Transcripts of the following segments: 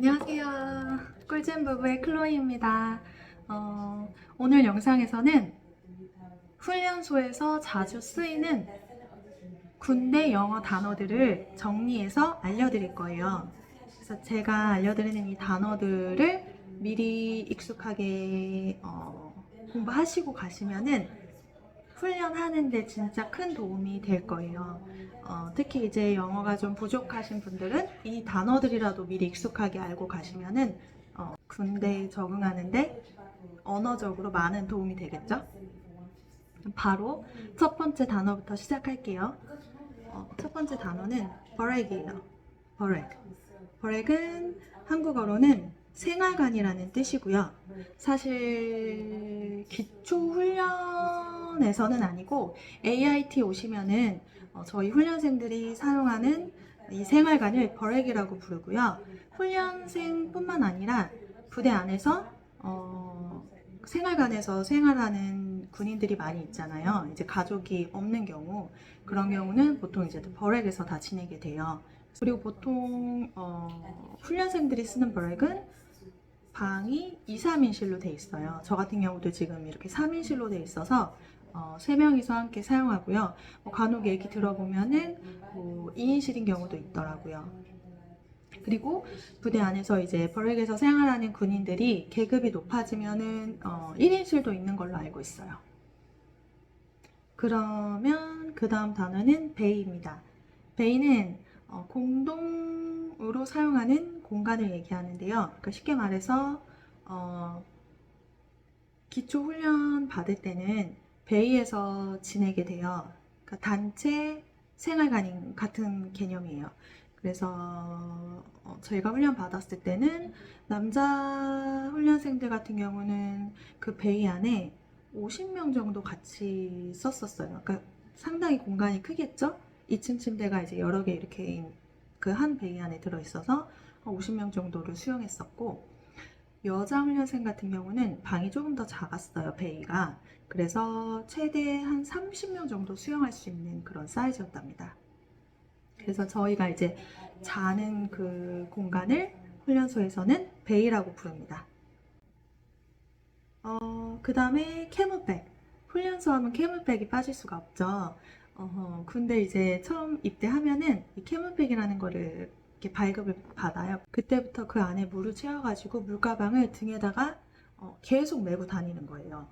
안녕하세요. 꿀잼 부부의 클로이입니다. 어, 오늘 영상에서는 훈련소에서 자주 쓰이는 군대 영어 단어들을 정리해서 알려드릴 거예요. 그래서 제가 알려드리는 이 단어들을 미리 익숙하게 어, 공부하시고 가시면은 훈련하는데 진짜 큰 도움이 될 거예요. 어, 특히 이제 영어가 좀 부족하신 분들은 이 단어들이라도 미리 익숙하게 알고 가시면은 어, 군대에 적응하는데 언어적으로 많은 도움이 되겠죠? 바로 첫 번째 단어부터 시작할게요. 어, 첫 번째 단어는 버렉이에요. 버렉. 버렉은 한국어로는 생활관이라는 뜻이고요. 사실 기초 훈련에서는 아니고 AIT 오시면은 어, 저희 훈련생들이 사용하는 이 생활관을 버렉이라고 부르고요. 훈련생뿐만 아니라 부대 안에서 어, 생활관에서 생활하는 군인들이 많이 있잖아요. 이제 가족이 없는 경우 그런 경우는 보통 이제 버렉에서 다 지내게 돼요. 그리고 보통 어, 훈련생들이 쓰는 버렉은 방이 2, 3인실로 돼 있어요. 저 같은 경우도 지금 이렇게 3인실로 돼 있어서 어, 3명이서 함께 사용하고요. 뭐 간혹 얘기 들어보면은 뭐 2인실인 경우도 있더라고요. 그리고 부대 안에서 이제 버렉에서 생활하는 군인들이 계급이 높아지면은 어, 1인실도 있는 걸로 알고 있어요. 그러면 그 다음 단어는 베이입니다. 베이는 어, 공동으로 사용하는 공간을 얘기하는데요. 그러니까 쉽게 말해서 어, 기초 훈련 받을 때는 베이에서 지내게 돼요. 그러니까 단체 생활관 같은 개념이에요. 그래서 어, 저희가 훈련 받았을 때는 남자 훈련생들 같은 경우는 그 베이 안에 50명 정도 같이 썼었어요. 그러니까 상당히 공간이 크겠죠? 2층 침대가 이제 여러 개 이렇게 그 한 베이 안에 들어 있어서 50명 정도를 수용했었고 여자 훈련생 같은 경우는 방이 조금 더 작았어요, 베이가. 그래서 최대 한 30명 정도 수용할 수 있는 그런 사이즈였답니다. 그래서 저희가 이제 자는 그 공간을 훈련소에서는 베이라고 부릅니다. 어, 그 다음에 캐물백. 훈련소 하면 캐물백이 빠질 수가 없죠. 어허, 근데 이제 처음 입대하면은 이 캐물백이라는 거를 이렇게 발급을 받아요. 그때부터 그 안에 물을 채워가지고 물가방을 등에다가 어, 계속 메고 다니는 거예요.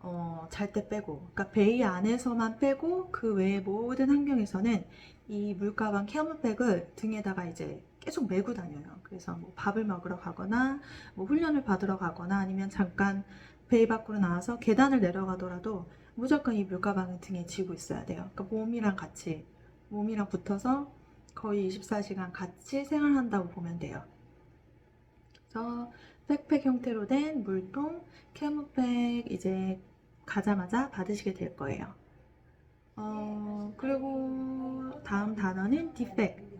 어, 잘 때 빼고. 그러니까 베이 안에서만 빼고 그 외의 모든 환경에서는 이 물가방 캐물백을 등에다가 이제 계속 메고 다녀요. 그래서 뭐 밥을 먹으러 가거나 뭐 훈련을 받으러 가거나 아니면 잠깐 베이 밖으로 나와서 계단을 내려가더라도 무조건 이 물가방을 등에 쥐고 있어야 돼요. 그러니까 몸이랑 같이 몸이랑 붙어서 거의 24시간 같이 생활한다고 보면 돼요. 그래서 백팩 형태로 된 물통, 캐묻백 이제 가자마자 받으시게 될 거예요. 어, 그리고 다음 단어는 디팩.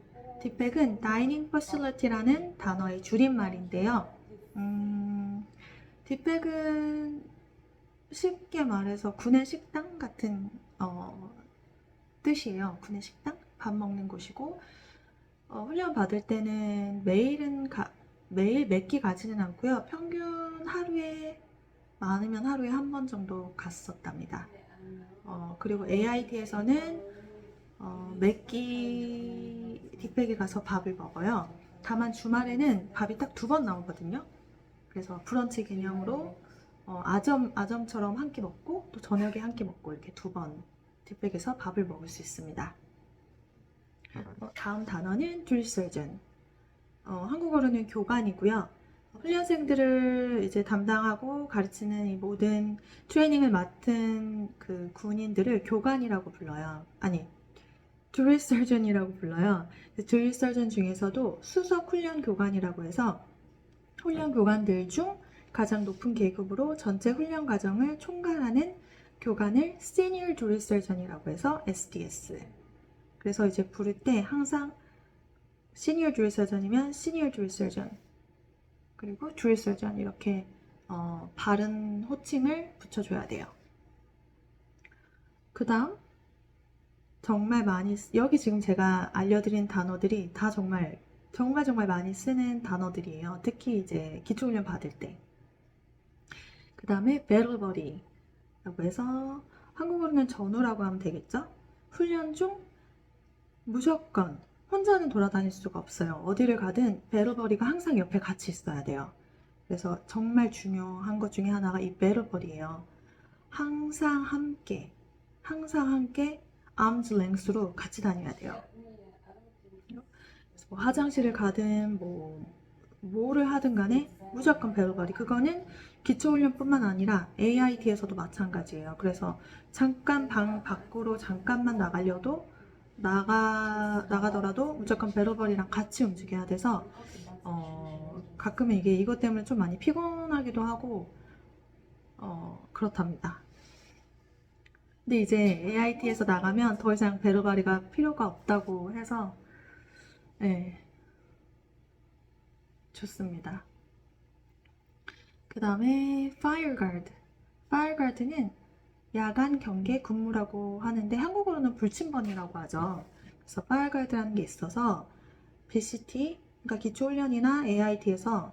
디팩은 Dining Facility라는 단어의 줄임말인데요. 음, 디팩은 쉽게 말해서 군의 식당 같은 어, 뜻이에요. 군의 식당? 밥 먹는 곳이고 어, 훈련 받을 때는 매일은 가, 매일 몇 끼 가지는 않고요. 평균 하루에 많으면 하루에 한 번 정도 갔었답니다. 어, 그리고 AIT에서는 어, 몇끼 뒷백에 가서 밥을 먹어요. 다만 주말에는 밥이 딱 두 번 나오거든요. 그래서 브런치 개념으로 어, 아점 아점처럼 한 끼 먹고 또 저녁에 한 끼 먹고 이렇게 두 번 뒷백에서 밥을 먹을 수 있습니다. 어, 다음 단어는 듀리설전. 어, 한국어로는 교관이고요. 훈련생들을 이제 담당하고 가르치는 이 모든 트레이닝을 맡은 그 군인들을 교관이라고 불러요. 아니, 듀리설전이라고 불러요. 듀리설전 중에서도 수석 훈련 교관이라고 해서 훈련 교관들 중 가장 높은 계급으로 전체 훈련 과정을 총괄하는 교관을 Drill Surgeon이라고 해서 SDS. 그래서 이제 부를 때 항상 Senior Drill Surgeon이면 Senior Drill Surgeon 그리고 Drill Surgeon 이렇게 어, 바른 호칭을 붙여줘야 돼요. 그 다음 정말 많이 쓰- 여기 지금 제가 알려드린 단어들이 다 정말 정말 정말 많이 쓰는 단어들이에요. 특히 이제 기초훈련 받을 때. 그 다음에 배럴버리라고 해서 한국어로는 전우라고 하면 되겠죠? 훈련 중 무조건 혼자는 돌아다닐 수가 없어요. 어디를 가든 배럴버리가 항상 옆에 같이 있어야 돼요. 그래서 정말 중요한 것 중에 하나가 이 배럴버리예요. 항상 함께, 항상 함께 암즈 랭스로 같이 다녀야 돼요. 뭐 화장실을 가든 뭐 뭐를 하든 간에 무조건 배럴버리. 그거는 기초훈련뿐만 아니라 AIT에서도 마찬가지예요. 그래서 잠깐 방 밖으로 잠깐만 나가려도 나가 나가더라도 무조건 배럴버리랑 같이 움직여야 돼서 어, 가끔은 이게 이것 때문에 좀 많이 피곤하기도 하고 어, 그렇답니다. 근데 이제 AIT에서 나가면 더 이상 배럴버리가 필요가 없다고 해서 네, 좋습니다. 그 다음에 fireguard. fireguard는 야간 경계 근무라고 하는데 한국어로는 불침번이라고 하죠. 그래서 fireguard라는 게 있어서 BCT, 그러니까 기초훈련이나 AIT에서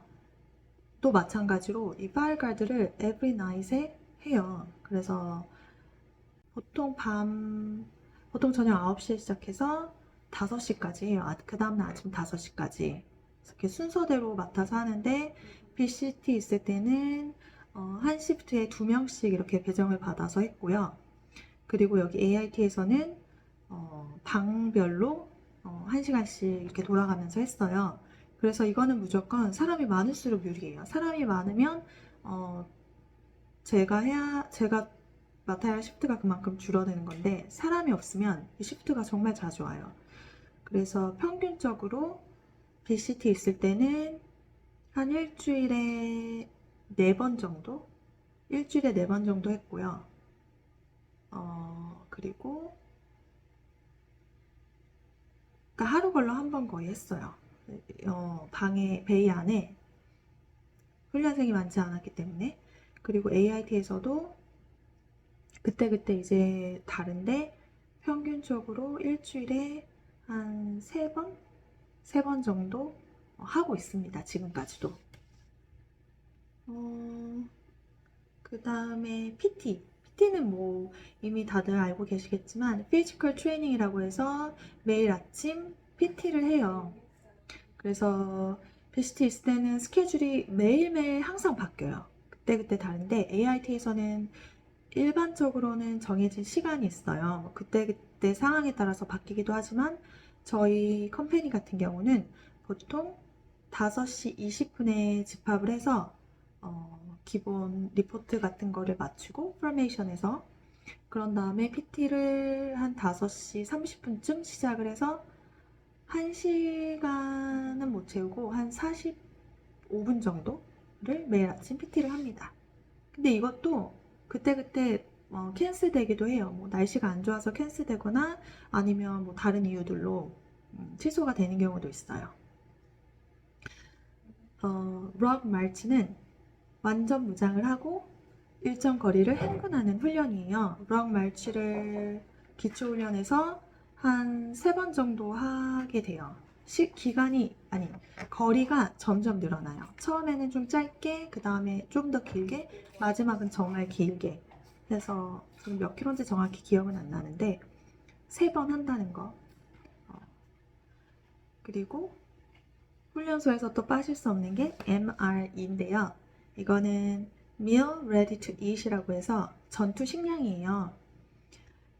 또 마찬가지로 이 fireguard를 every night에 해요. 그래서 보통 밤, 보통 저녁 9시에 시작해서 5시까지 해요. 아, 그 다음날 아침 5시까지. 이렇게 순서대로 맡아서 하는데 BCT 있을 때는 어, 한 시프트에 두 명씩 이렇게 배정을 받아서 했고요. 그리고 여기 AIT에서는 어, 방별로 어, 한 시간씩 이렇게 돌아가면서 했어요. 그래서 이거는 무조건 사람이 많을수록 유리해요. 사람이 많으면 어, 제가 해야 제가 맡아야 할 시프트가 그만큼 줄어드는 건데 사람이 없으면 이 시프트가 정말 자주 와요. 그래서 평균적으로 BCT 있을 때는 한 일주일에 네 번 정도? 일주일에 네 번 정도 했고요. 어, 그리고, 그러니까 하루 걸러 한 번 거의 했어요. 어, 방에, 베이 안에 훈련생이 많지 않았기 때문에. 그리고 AIT에서도 그때그때 이제 다른데 평균적으로 일주일에 한 세 번? 세 번 정도 하고 있습니다. 지금까지도. 어, 그 다음에 PT. PT는 뭐 이미 다들 알고 계시겠지만 피지컬 트레이닝이라고 해서 매일 아침 PT를 해요. 그래서 PCT 있을 때는 스케줄이 매일매일 항상 바뀌어요. 그때그때 다른데 AIT에서는 일반적으로는 정해진 시간이 있어요. 뭐 그때그때 상황에 따라서 바뀌기도 하지만 저희 컴퍼니 같은 경우는 보통 5시 20분에 집합을 해서 어, 기본 리포트 같은 거를 맞추고 포메이션에서 그런 다음에 PT를 한 5시 30분쯤 시작을 해서 1시간은 못 채우고 한 45분 정도를 매일 아침 PT를 합니다. 근데 이것도 그때그때 어, 캔슬 되기도 해요. 뭐 날씨가 안 좋아서 캔슬 되거나 아니면 뭐 다른 이유들로 음, 취소가 되는 경우도 있어요. 어, 럭 말치는 완전 무장을 하고 일정 거리를 행군하는 훈련이에요. 럭 말치를 기초훈련에서 한 세 번 정도 하게 돼요. 시, 기간이, 아니, 거리가 점점 늘어나요. 처음에는 좀 짧게, 그 다음에 좀 더 길게, 마지막은 정말 길게. 그래서 지금 몇 킬로인지 정확히 기억은 안 나는데, 세 번 한다는 거. 어, 그리고 훈련소에서 또 빠질 수 없는 게 MRE인데요. 이거는 Meal Ready to Eat이라고 해서 전투 식량이에요.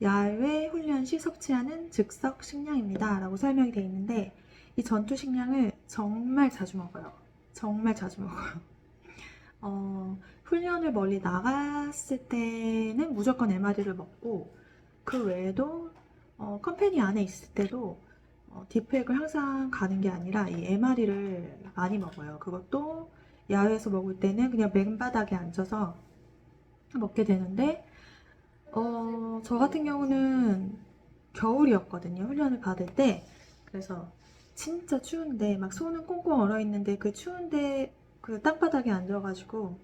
야외 훈련 시 섭취하는 즉석 식량입니다. 라고 설명이 되어 있는데 이 전투 식량을 정말 자주 먹어요. 정말 자주 먹어요. 어, 훈련을 멀리 나갔을 때는 무조건 MRE를 먹고 그 외에도 어, 컴퍼니 안에 있을 때도 어, 디팩을 항상 가는 게 아니라 이 MRE를 많이 먹어요. 그것도 야외에서 먹을 때는 그냥 맨바닥에 앉아서 먹게 되는데 어, 저 같은 경우는 겨울이었거든요. 훈련을 받을 때. 그래서 진짜 추운데 막 손은 꽁꽁 얼어 있는데 그 추운데 그 땅바닥에 앉아가지고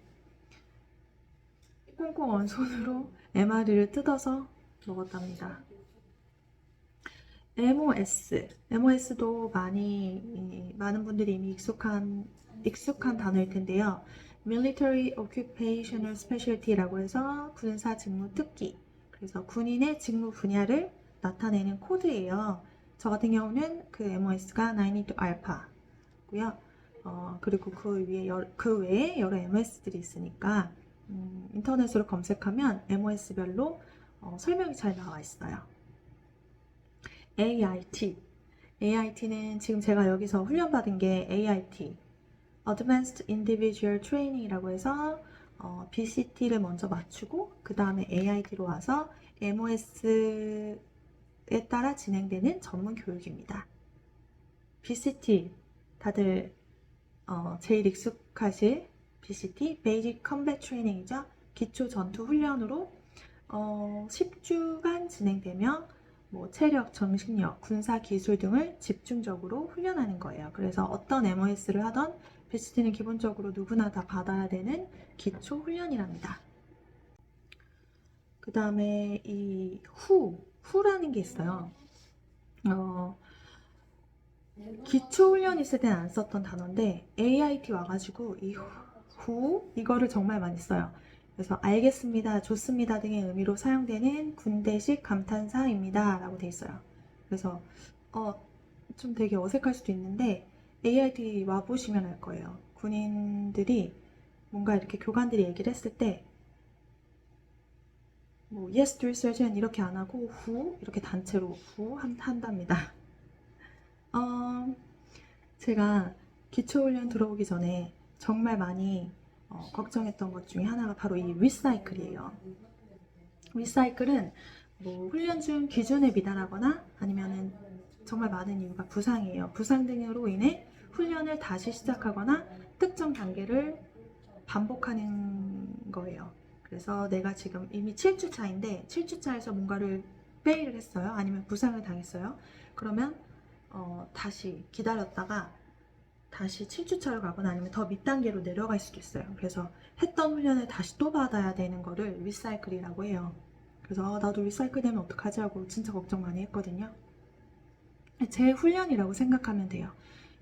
꽁꽁 얼은 손으로 MRE를 뜯어서 먹었답니다. MOS, MOS도 많이 이, 많은 분들이 이미 익숙한 익숙한 단어일 텐데요. Military Occupational Specialty라고 해서 군사 직무 특기. 그래서 군인의 직무 분야를 나타내는 코드예요. 저 같은 경우는 그 MOS가 92 알파고요. 어, 그리고 그 위에 여, 그 외에 여러 MOS들이 있으니까 음, 인터넷으로 검색하면 MOS별로 어, 설명이 잘 나와 있어요. AIT. AIT는 지금 제가 여기서 훈련받은 게 AIT. Advanced Individual Training이라고 해서 어, BCT를 먼저 맞추고 그 다음에 AIT로 와서 MOS에 따라 진행되는 전문 교육입니다. BCT 다들 어, 제일 익숙하실 BCT Basic Combat Training이죠. 기초 전투 훈련으로 어, 10주간 진행되며 뭐 체력, 정신력, 군사 기술 등을 집중적으로 훈련하는 거예요. 그래서 어떤 MOS를 하던 BCT는 기본적으로 누구나 다 받아야 되는 기초 훈련이랍니다. 그 다음에 이 후, 후라는 게 있어요. 어, 기초 훈련 있을 땐 안 썼던 단어인데 AIT 와가지고 이 후, 이거를 정말 많이 써요. 그래서 알겠습니다, 좋습니다 등의 의미로 사용되는 군대식 감탄사입니다. 라고 돼 있어요. 그래서 어, 좀 되게 어색할 수도 있는데 AIT 와보시면 알 거예요. 군인들이 뭔가 이렇게 교관들이 얘기를 했을 때 뭐 yes, do, surgeon 이렇게 안 하고 후 이렇게 단체로 후 한, 한답니다. 어, 제가 기초훈련 들어오기 전에 정말 많이 어, 걱정했던 것 중에 하나가 바로 이 리사이클이에요. 리사이클은 뭐 훈련 중 기준에 미달하거나 아니면은 정말 많은 이유가 부상이에요. 부상 등으로 인해 훈련을 다시 시작하거나 특정 단계를 반복하는 거예요. 그래서 내가 지금 이미 7주 차인데 7주 차에서 뭔가를 페일을 했어요. 아니면 부상을 당했어요. 그러면 어, 다시 기다렸다가 다시 7주차로 가거나 아니면 더 밑단계로 내려갈 수도 있어요. 그래서 했던 훈련을 다시 또 받아야 되는 거를 리사이클이라고 해요. 그래서 아, 나도 리사이클 되면 어떡하지 하고 진짜 걱정 많이 했거든요. 제 훈련이라고 생각하면 돼요.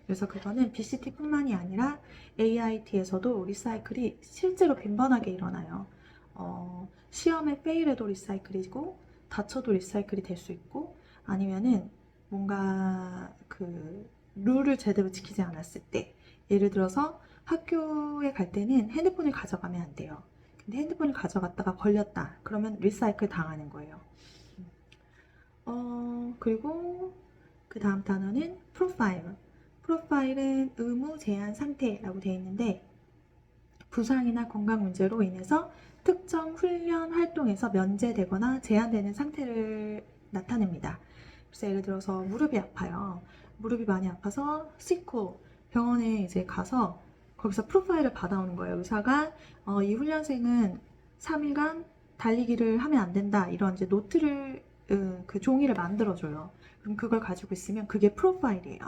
그래서 그거는 BCT뿐만이 아니라 AIT에서도 리사이클이 실제로 빈번하게 일어나요. 어, 시험에 페일해도 리사이클이고 다쳐도 리사이클이 될 수 있고 아니면은 뭔가 그 룰을 제대로 지키지 않았을 때 예를 들어서 학교에 갈 때는 핸드폰을 가져가면 안 돼요. 근데 핸드폰을 가져갔다가 걸렸다. 그러면 리사이클 당하는 거예요. 어, 그리고 그 다음 단어는 프로파일. 프로파일은 의무 제한 상태라고 되어 있는데 부상이나 건강 문제로 인해서 특정 훈련 활동에서 면제되거나 제한되는 상태를 나타냅니다. 그래서 예를 들어서 무릎이 아파요. 무릎이 많이 아파서 시코 병원에 이제 가서 거기서 프로파일을 받아오는 거예요. 의사가 어, 이 훈련생은 3일간 달리기를 하면 안 된다. 이런 이제 노트를 음, 그 종이를 만들어줘요. 그럼 그걸 가지고 있으면 그게 프로파일이에요.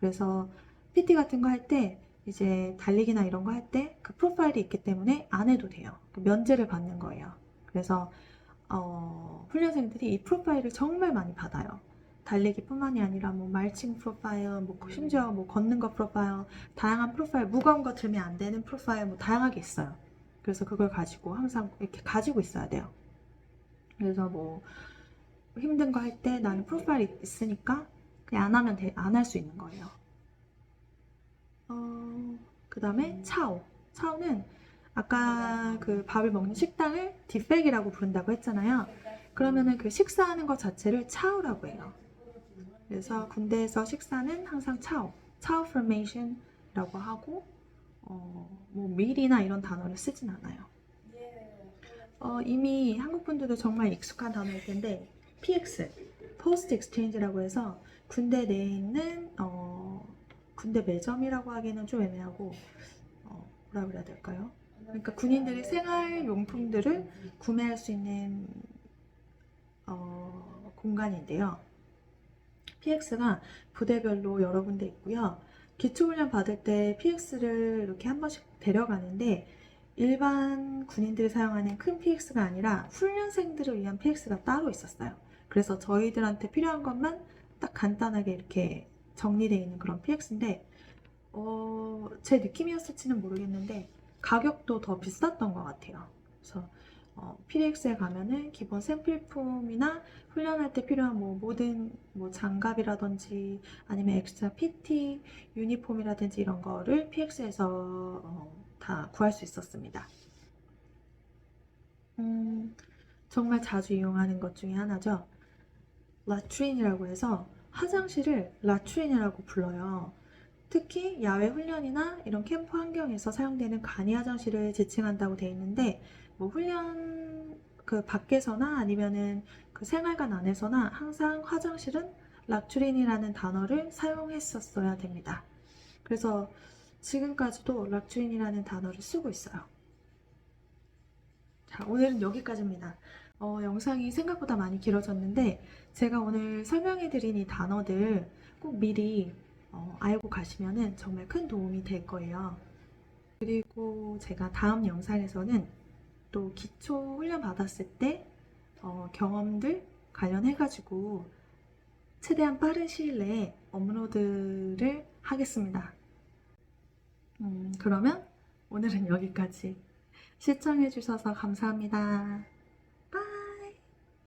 그래서 PT 같은 거 할 때 이제 달리기나 이런 거 할 때 그 프로파일이 있기 때문에 안 해도 돼요. 그 면제를 받는 거예요. 그래서 어, 훈련생들이 이 프로파일을 정말 많이 받아요. 달리기뿐만이 아니라 뭐 말칭 프로파일, 뭐 심지어 뭐 걷는 거 프로파일, 다양한 프로파일, 무거운 거 들면 안 되는 프로파일 뭐 다양하게 있어요. 그래서 그걸 가지고 항상 이렇게 가지고 있어야 돼요. 그래서 뭐 힘든 거 할 때 나는 프로파일이 있으니까 그냥 안 하면 안 할 수 있는 거예요. 어, 그 다음에 차오. 차오는 아까 그 밥을 먹는 식당을 뒷백이라고 부른다고 했잖아요. 그러면은 그 식사하는 것 자체를 차오라고 해요. 그래서 군대에서 식사는 항상 차오, 차오 formation이라고 하고 어, 뭐 밀이나 이런 단어를 쓰진 않아요. 어, 이미 한국 분들도 정말 익숙한 단어일 텐데 PX, Post Exchange라고 해서 군대 내에 있는 어, 군대 매점이라고 하기는 좀 애매하고 어, 뭐라 그래야 될까요? 그러니까 군인들이 생활 용품들을 구매할 수 있는 어, 공간인데요. PX가 부대별로 여러 군데 있고요. 기초훈련 받을 때 PX를 이렇게 한 번씩 데려가는데 일반 군인들이 사용하는 큰 PX가 아니라 훈련생들을 위한 PX가 따로 있었어요. 그래서 저희들한테 필요한 것만 딱 간단하게 이렇게 정리되어 있는 그런 PX인데 어, 제 느낌이었을지는 모르겠는데 가격도 더 비쌌던 것 같아요. 그래서 어, PDX에 가면은 기본 샘플품이나 훈련할 때 필요한 뭐 모든 뭐 장갑이라든지 아니면 엑스트라 PT, 유니폼이라든지 이런 거를 PX에서 어, 다 구할 수 있었습니다. 음, 정말 자주 이용하는 것 중에 하나죠. 라트린이라고 해서 화장실을 라트린이라고 불러요. 특히 야외 훈련이나 이런 캠프 환경에서 사용되는 간이 화장실을 지칭한다고 되어 있는데 뭐 훈련 그 밖에서나 아니면은 그 생활관 안에서나 항상 화장실은 락츄린이라는 단어를 사용했었어야 됩니다. 그래서 지금까지도 락츄린이라는 단어를 쓰고 있어요. 자, 오늘은 여기까지입니다. 어, 영상이 생각보다 많이 길어졌는데 제가 오늘 설명해드린 이 단어들 꼭 미리 어, 알고 가시면은 정말 큰 도움이 될 거예요. 그리고 제가 다음 영상에서는 또 기초 훈련 받았을 때 어, 경험들 관련해가지고 최대한 빠른 시일 내에 업로드를 하겠습니다. 음, 그러면 오늘은 여기까지 시청해주셔서 감사합니다.